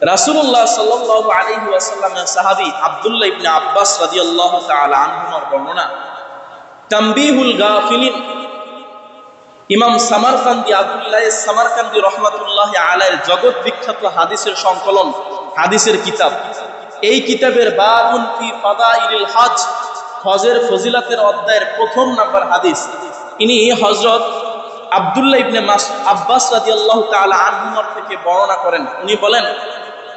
রাসূলুল্লাহ সাল্লাল্লাহু আলাইহি ওয়াসাল্লামের সাহাবী আব্দুল্লাহ ইবনে আব্বাস রাদিয়াল্লাহু তাআলা আনহুমার বর্ণনা, তামবিহুল গাফিলিন। ইমাম সামারকান্দি আব্দুল্লাহ সামারকান্দি রহমাতুল্লাহ আলাইয়ের জগৎ বিখ্যাত হাদিসের সংকলন, হাদিসের কিতাব। এই কিতাবের বাবুন ফি ফাদাইলিল হজ হজের ফজিলাতের অধ্যায়ের প্রথম নাম্বার হাদিস। ইনি হজরত আব্দুল্লাহ ইবনে মাস, আব্বাস রাদিয়াল্লাহু তাআলা আনহুমার থেকে বর্ণনা করেন। উনি বলেন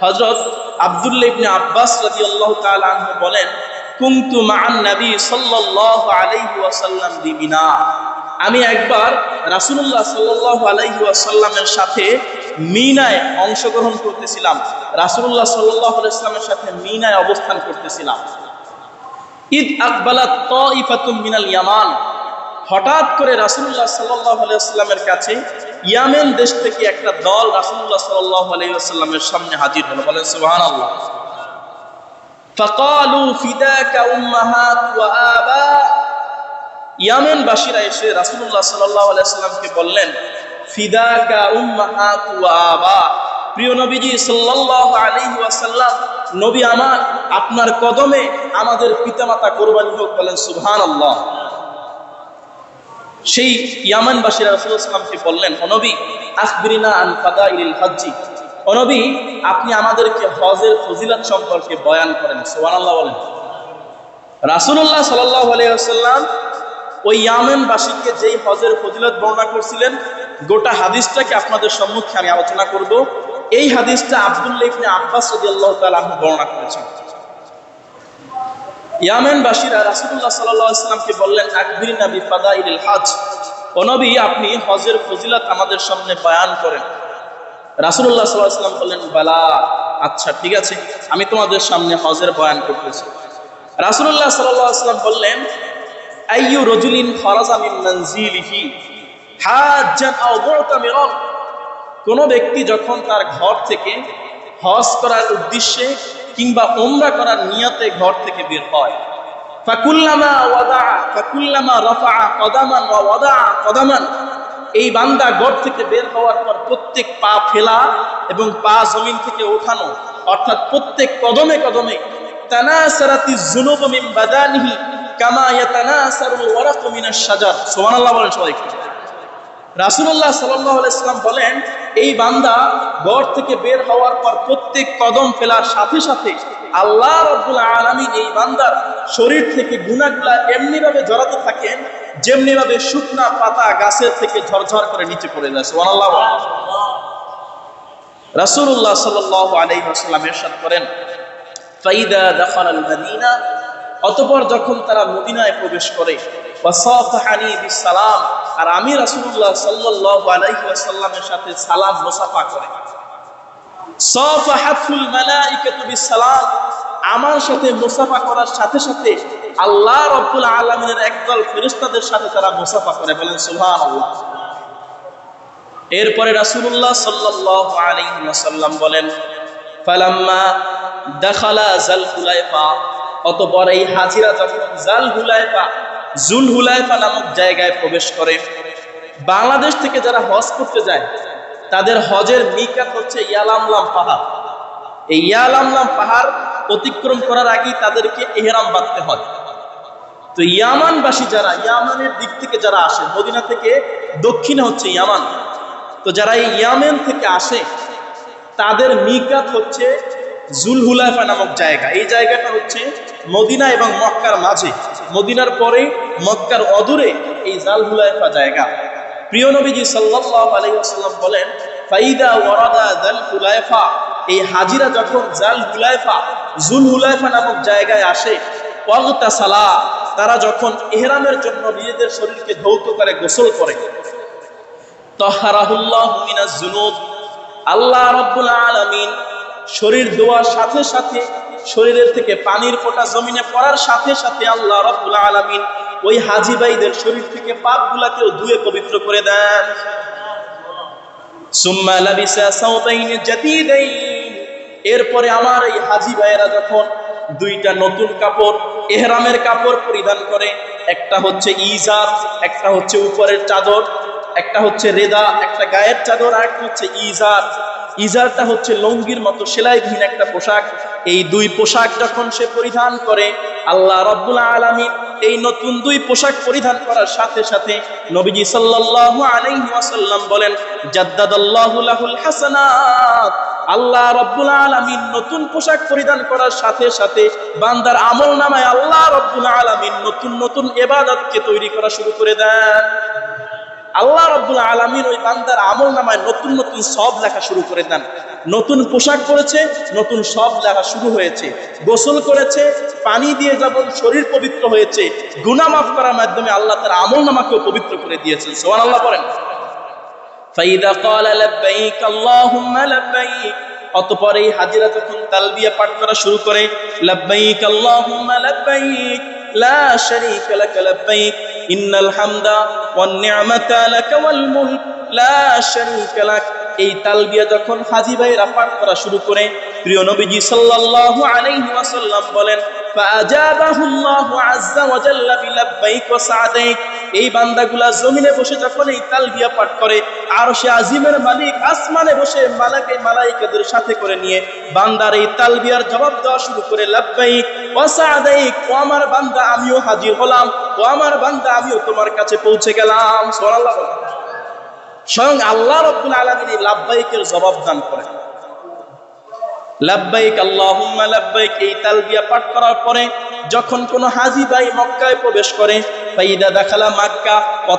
হযরত আব্দুল্লাহ ইবনে আব্বাস তাআলা আনহু বলেন, কুনতু মা'আন নবী সাল্লাল্লাহু আলাইহি ওয়াসাল্লাম বিমিনা। আমি একবার রাসূলুল্লাহ সাল্লাল্লাহু আলাইহি ওয়াসাল্লামের সাথে মিনায় অংশগ্রহণ করতেছিলাম। রাসূলুল্লাহ সাল্লাল্লাহু আলাইহি ওয়াসাল্লামের সাথে মিনায় অবস্থান করতেছিলাম। ঈদ আকবালাত তাইফাতুম মিনাল ইয়ামান। হঠাৎ করে রাসূলুল্লাহ সাল্লাল্লাহু আলাইহি ওয়াসাল্লামের কাছে ইয়ামেন দেশ থেকে একটা দল রাসূলুল্লাহ সাল্লাল্লাহু আলাইহি ওয়াসাল্লামের সামনে হাজির হলো। বলেন ইয়ামেন বাসীরা এসে ওয়াসাল্লামকে বললেন প্রিয় নবীজি নবী আমার, আপনার কদমে আমাদের পিতামাতা কোরবানি হোক, বলেন, সুবহানাল্লাহ। সেই ইয়ামানবাসীরা রাসূলুল্লাহকে বললেন অনবী আখবিরিনা আন ফাদাইলিল হজ্জি। অনবী আপনি আমাদেরকে হজের ফজিলত সম্পর্কে বয়ান করেন। সুবহানাল্লাহ বলেন। রাসূলুল্লাহ সাল্লাল্লাহু আলাইহি ওয়াসাল্লাম ওই ইয়ামেনবাসীকে যেই হজের ফজিলত বর্ণনা করছিলেন, গোটা হাদিসটাকে আপনাদের সম্মুখে আমি আলোচনা করব। এই হাদিসটা আব্দুল্লাহ ইবনে আব্বাস রাদিয়াল্লাহু তাআলা বর্ণনা করেছেন। ইয়ামেনবাসীরা রাসূলুল্লাহ সাল্লাল্লাহু আলাইহি ওয়াসাল্লামকে বললেন আকবিরিনা বিফাদাইলিল হজ ও নবী, আপনি হজের ফজিলত আমাদের সামনে বয়ান করেন। রাসূলুল্লাহ সাল্লাল্লাহু আলাইহি ওয়াসাল্লাম বললেন, বালা আচ্ছা ঠিক আছে, আমি তোমাদের সামনে হজের বয়ান করতেছি। রাসূলুল্লাহ সাল্লাল্লাহু আলাইহি ওয়াসাল্লাম বললেন, আইয়ু রজুলিন মিন মানজিলিহি, হাজ্জান আও মুতামিরান কোন ব্যক্তি যখন তার ঘর থেকে হজ করার উদ্দেশ্যে কিংবা ওমরা করার নিয়তে ঘর থেকে বের হয়। ফাকুল্লামা ওয়াদা ফাকুল্লামা রাফা কদামান ওয়া ওয়াদা কদামান। এই বান্দা ঘর থেকে বের হওয়ার পর প্রত্যেক পা ফেলা এবং পা জমিন থেকে ওঠানো, অর্থাৎ প্রত্যেক কদমে কদমে, তানাসারাতি যুনুব মিন বাদানিহি কামা ইয়াতানাসারুল ওয়ারাকু মিনাশ শাজার। সুবহানাল্লাহ বলেন সবাই আলাইহি সাল্লাম বলেন, এই বান্দা ঘর থেকে বের হওয়ার পর প্রত্যেক কদম ফেলার সাথে সাথে আল্লাহ রাব্বুল এই বান্দার শরীর থেকে গুনাহগুলা এমনি ভাবে জড়াতে থাকেন যেমনি ভাবে শুকনা পাতা গাছের থেকে ঝরঝর করে নিচে পড়ে যায়। সুবহানাল্লাহ। রাসূলুল্লাহ সাল্লাল্লাহু আলাইহি ওয়াসাল্লাম ইরশাদ করেন অতপর যখন তারা মদিনায় প্রবেশ করে বিসালাম আর আমি রাসূলুল্লাহ সাল্লাল্লাহু আলাইহি ওয়াসাল্লামের সাথে সালাম মুসাফা করে। বিসালাম আমার সাথে মুসাফা করার সাথে সাথে আল্লাহ রাব্বুল আলামিনের একদল ফেরেশতাদের সাথে তারা মুসাফা করে বলেন, সুবহানাল্লাহ। এরপরে রাসূলুল্লাহ সাল্লাল্লাহু আলাইহি ওয়াসাল্লাম বলেন, ফালাম্মা দাখালা জাল হুলাইফা অতপর এই হাজিরা যখন জাল হুলাইফা জুল হুলাইফা নামক জায়গায় প্রবেশ করে। বাংলাদেশ থেকে যারা হজ করতে যায়, তাদের হজের মিকাত হচ্ছে ইয়ালামলাম পাহাড়। এই ইয়ালামলাম পাহাড় অতিক্রম করার আগেই তাদেরকে এহরাম বাঁধতে হয়। তো ইয়ামানবাসী যারা, ইয়ামানের দিক থেকে যারা আসে, মদিনা থেকে দক্ষিণে হচ্ছে ইয়ামান। তো যারা এই ইয়ামেন থেকে আসে, তাদের মিকাত হচ্ছে জুলহুলাইফা নামক জায়গা। এই জায়গাটা হচ্ছে মদিনা এবং মক্কার মাঝে। মদিনার পরে মক্কার অদূরে এই জালহুলাইফা জায়গা। প্রিয় নবীজি সাল্লাল্লাহু আলাইহি ওয়াসাল্লাম বলেন, ফাইদা ওয়ারাদা জাল হুলাইফা এই হাজিরা যখন জাল হুলাইফা জুল হুলাইফা নামক জায়গায় আসে সালা তারা যখন ইহরামের জন্য নিজেদের শরীরকে ধৌত করে, গোসল করে। তহারাহুল্লাহ মিনাজ জুনুব আল্লাহ রাব্বুল আলামিন শরীর ধোয়ার সাথে সাথে, শরীরের থেকে পানির ফোঁটা জমিনে পড়ার সাথে সাথে আল্লাহ রাব্বুল আলামিন ওই হাজি ভাইদের শরীর থেকে পাপগুলাকেও ধুয়ে পবিত্র করে দেন। এরপরে আমার এই হাজি ভাইয়েরা যখন দুইটা নতুন কাপড়, এহরামের কাপড় পরিধান করে, একটা হচ্ছে ইজার একটা হচ্ছে উপরের চাদর, একটা হচ্ছে রেদা, একটা গায়ের চাদর, আর একটা হচ্ছে ইজার ইজারটা হচ্ছে লঙ্গির মতো সেলাইবিহীন একটা পোশাক। এই দুই পোশাক যখন সে পরিধান করে, আল্লাহ রব্বুল আলমিন এই নতুন দুই পোশাক পরিধান করার সাথে সাথে নবীজি সাল্লাল্লাহু আলাইহি ওয়াসাল্লাম বলেন, জাদ্দাদাল্লাহু লাহুল হাসানাত। আল্লাহ রব্বুল আলামিন নতুন পোশাক পরিধান করার সাথে সাথে বান্দার আমল নামায় আল্লাহ রব্বুল আলামিন নতুন নতুন এবাদতকে তৈরি করা শুরু করে দেন। আল্লাহ রব্বুল আলমিন ওই বান্দার আমল নামায় নতুন নতুন সব লেখা শুরু করে দেন নতুন পোশাক পরেছে নতুন সব লেখা শুরু হয়েছে গোসল করেছে পানি দিয়ে যেমন শরীর পবিত্র হয়েছে গুনা মাফ করার মাধ্যমে আল্লাহ তার আমল নামাকেও পবিত্র করে দিয়েছেন সোহান আল্লাহ বলেন ফাইদা قال لبيك اللهم لبيك অতঃপর এই হাজিরা যখন তালবিয়া পাঠ করা শুরু করে লব্বাইক আল্লাহুম্মা লব্বাইক লাক লব্বাইক, ইন্নাল হামদা ওয়ান নি'মাতা লাক ওয়াল মুলক, লা শারীকা লাক। এই তালবিয়া যখন হাজি ভাইরা পাঠ করা শুরু করে, প্রিয় নবীজি সাল্লাল্লাহু আলাইহি ওয়াসাল্লাম বলেন, ফাআজাবাহু আল্লাহু আযজা ওয়া জাল্লা বিলাব্বাইক ওয়া সাদাইক এই বান্দাগুলা জমিনে বসে যখন এই তালবিয়া পাঠ করে আর সে আজিমের মালিক আসমানে বসে মালাকে মালাইকাদের সাথে করে নিয়ে বান্দার এই তালবিয়ার জবাব দেওয়া শুরু করে, লাব্বাইক আমার বান্দা আমিও হাজির হলাম, ও আমার বান্দা আমিও তোমার কাছে পৌঁছে গেলাম। স্বয়ং আল্লাহ জবাব দান পরে যখন কোন হাজি ভাই মক্কায় প্রবেশ করে, ফাইদা দাখালা মাক্কা ওয়া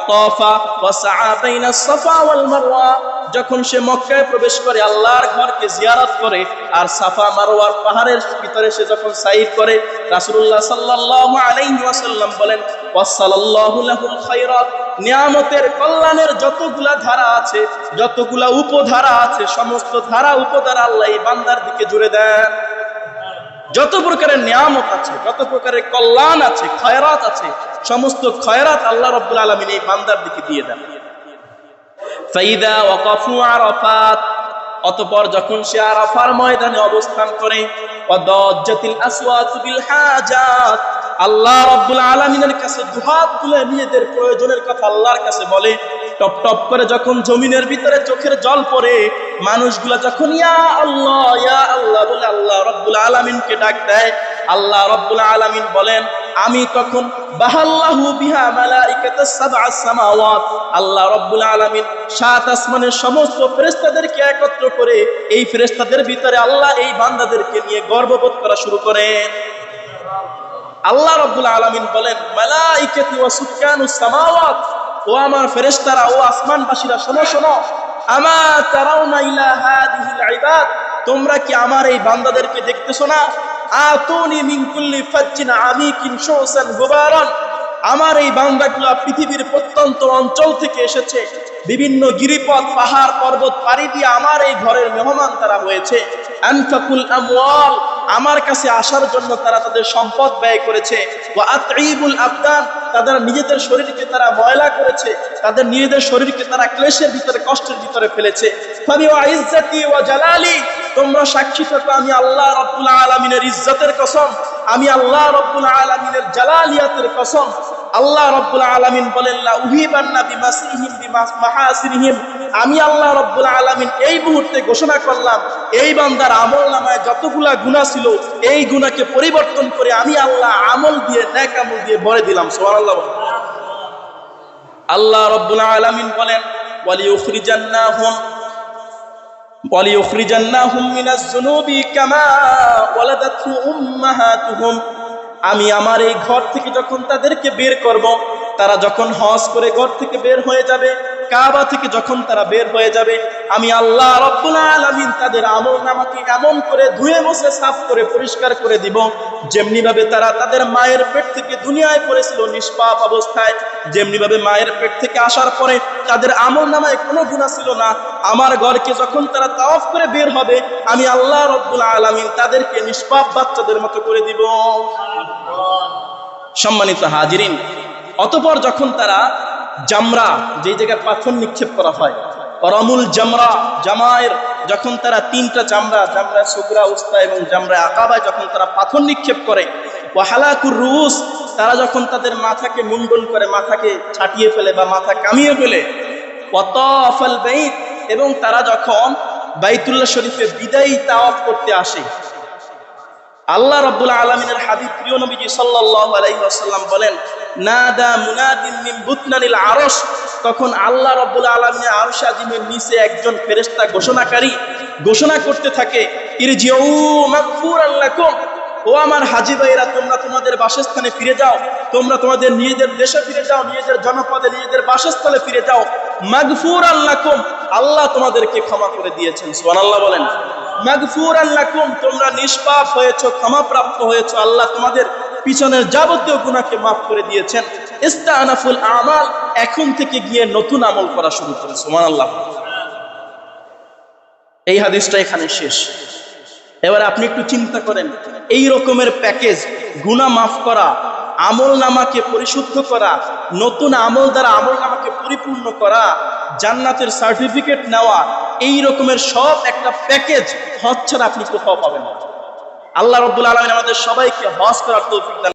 মারওয়া যখন সে মক্কায় প্রবেশ করে, আল্লাহর ঘরকে জিয়ারত করে আর সাফা মারোয়ার পাহাড়ের ভিতরে সে যখন সাইড করে, রাসূলুল্লাহ সাল্লাল্লাহু আলাইহি ওয়াসাল্লাম বলেন নিয়ামতের কল্যাণের যতগুলা ধারা আছে, যতগুলা উপধারা আছে, সমস্ত ধারা উপধারা আল্লাহ এই বান্দার দিকে জুড়ে দেন। যত প্রকারের নিয়ামত আছে, যত প্রকারের কল্যাণ আছে, খয়রাত আছে, সমস্ত খয়রাত আল্লাহ রব্বুল আলমিন এই বান্দার দিকে দিয়ে দেন। ফাইদা ওয়াকাফু আরাফাত। অতঃপর যখন সে আরাফার ময়দানে অবস্থান করে, ওয়াদাজ্জাতিল আসওয়াতু বিল হাজাত। আল্লাহ রাব্বুল আলামিনের কাছে দুহাত তুলে নিজেদের প্রয়োজনের কথা আল্লাহর কাছে বলে। টপ টপ করে যখন জমিনের ভিতরে চোখের জল পড়ে, মানুষগুলা যখন ইয়া আল্লাহ ইয়া আল্লাহ বলে আল্লাহ রাব্বুল আলামিনকে ডাক দেয়, আল্লাহ রাব্বুল আলামিন বলেন, আমি তখন আল্লাহ সমস্ত ফেরেশতাদেরকে একত্র করে এই ফেরেশতাদের ভিতরে আল্লাহ এই বান্দাদেরকে নিয়ে গর্ববোধ করা শুরু আল্লাহ বলেন ও আমার ফেরেশতারা, ও শোনো শোনো। তোমরা কি আমার এই বান্দাদেরকে দেখতেছো না? আতুনি মিন ফাজ্জিন আমিকিন শুসান গুবারান। আমার এই বান্দাগুলা পৃথিবীর প্রত্যন্ত অঞ্চল থেকে এসেছে। বিভিন্ন গিরিপথ, পাহাড়, পর্বত পাড়ি দিয়ে আমার এই ঘরের মেহমান তারা হয়েছে। আনফাকুল আমওয়াল, আমার কাছে আসার জন্য তারা তাদের সম্পদ ব্যয় করেছে। ওয়া আতঈবুল আবদান তাদের নিজেদের শরীরকে তারা ময়লা করেছে, তাদের নিজেদের শরীরকে তারা ক্লেশের ভিতরে, কষ্টের ভিতরে ফেলেছে। তোমরা সাক্ষী থাকো, আমি আল্লাহ রব্বুল আলমিনের ইজ্জতের কসম, আমি আল্লাহ রব্বুল আলমিনের জালালিয়াতের কসম। আল্লাহ রব্বুল আলামিন বলেন আমি আল্লাহ রব্বুল আলামিন এই মুহূর্তে ঘোষণা করলাম, এই বান্দার আমল নামায় যতগুলা গুনাহ ছিল, এই গুনাহকে পরিবর্তন করে আমি আল্লাহ আমল দিয়ে নেক আমল দিয়ে ভরে দিলাম। সুবহানাল্লাহ আল্লাহ আল্লাহ রব্বুল আলামিন বলেন, ওয়ালিউখরিজান্নাহুম ওয়ালিউখরিজান্নাহুম মিনাজ যুনুবি কামা ওয়ালাদাতহু উম্মাহাতুহুম। আমি আমার এই ঘর থেকে যখন তাদেরকে বের করব, তারা যখন হজ করে ঘর থেকে বের হয়ে যাবে কাবা থেকে যখন তারা বের হয়ে যাবে, আমি আল্লাহ আলামিন তাদের আমল নামাকে এমন করে ধুয়ে মুছে, সাফ করে, পরিষ্কার করে দিব যেমনি ভাবে তারা তাদের মায়ের পেট থেকে দুনিয়ায় পড়েছিল নিষ্পাপ অবস্থায় যেমনি ভাবে মায়ের পেট থেকে আসার পরে তাদের আমল নামায় কোনো গুণা ছিল না। আমার ঘরকে যখন তারা তাওয়াফ করে বের হবে, আমি আল্লাহ রব্বুল আলামিন তাদেরকে নিষ্পাপ বাচ্চাদের মতো করে দিব। সম্মানিত হাজিরিন, অতপর যখন তারা জামরা, যেই জায়গায় পাথর নিক্ষেপ করা হয়। রমুল জামরা জামায়ের যখন তারা তিনটা জামরা জামরা সুগরা, উস্তা এবং জামরা আকাবায় যখন তারা পাথর নিক্ষেপ করে, ওয়াহালাকুর রুস তারা যখন তাদের মাথাকে মুন্ডন করে, মাথাকে ছাটিয়ে ফেলে বা মাথা কামিয়ে ফেলে, ওয়াতাফাল বাইত, এবং তারা যখন বাইতুল্লাহ শরীফে বিদায়ী তাওয়াফ করতে আসে, আল্লাহ রব্বুল আলমিনের হাবিব প্রিয় নবীজি সাল্লাল্লাহু আলাইহি ওয়াসাল্লাম বলেন নাদা মুনাদিন মিন বুতনানিল আরশ। তখন আল্লাহ রব্বুল আলমিনের আরশ আজিমের নিচে একজন ফেরেশতা ঘোষণাকারী ঘোষণা করতে থাকে, ইরজিউ মাগফুরান লাকুম। ও আমার হাজি ভাইরা তোমরা তোমাদের বাসস্থানে ফিরে যাও। তোমরা তোমাদের নিজেদের দেশে ফিরে যাও, নিজেদের জনপদে নিজেদের বাসস্থলে ফিরে যাও। মাগফুর আল্লাকুম আল্লাহ তোমাদেরকে ক্ষমা করে দিয়েছেন। সুবহানাল্লাহ বলেন। মাগফুর আল্লাকুম তোমরা নিষ্পাপ হয়েছো ক্ষমাপ্রাপ্ত হয়েছো। আল্লাহ তোমাদের পিছনের যাবতীয় গুণাকে মাফ করে দিয়েছেন। ইস্তানাফুল আমাল, এখন থেকে গিয়ে নতুন আমল করা শুরু করে সুবহানাল্লাহ। এই হাদিসটা এখানে শেষ। এবার আপনি একটু চিন্তা করেন, এই রকমের প্যাকেজ গুণা মাফ করা, আমল নামাকে পরিশুদ্ধ করা, নতুন আমল দ্বারা আমল নামাকে পরিপূর্ণ করা, জান্নাতের সার্টিফিকেট নেওয়া, এই রকমের সব একটা প্যাকেজ হজ ছাড়া আপনি কোথাও পাবেন না। আল্লাহ রব্দুল আলমিন আমাদের সবাইকে হজ করার তৌফিক দান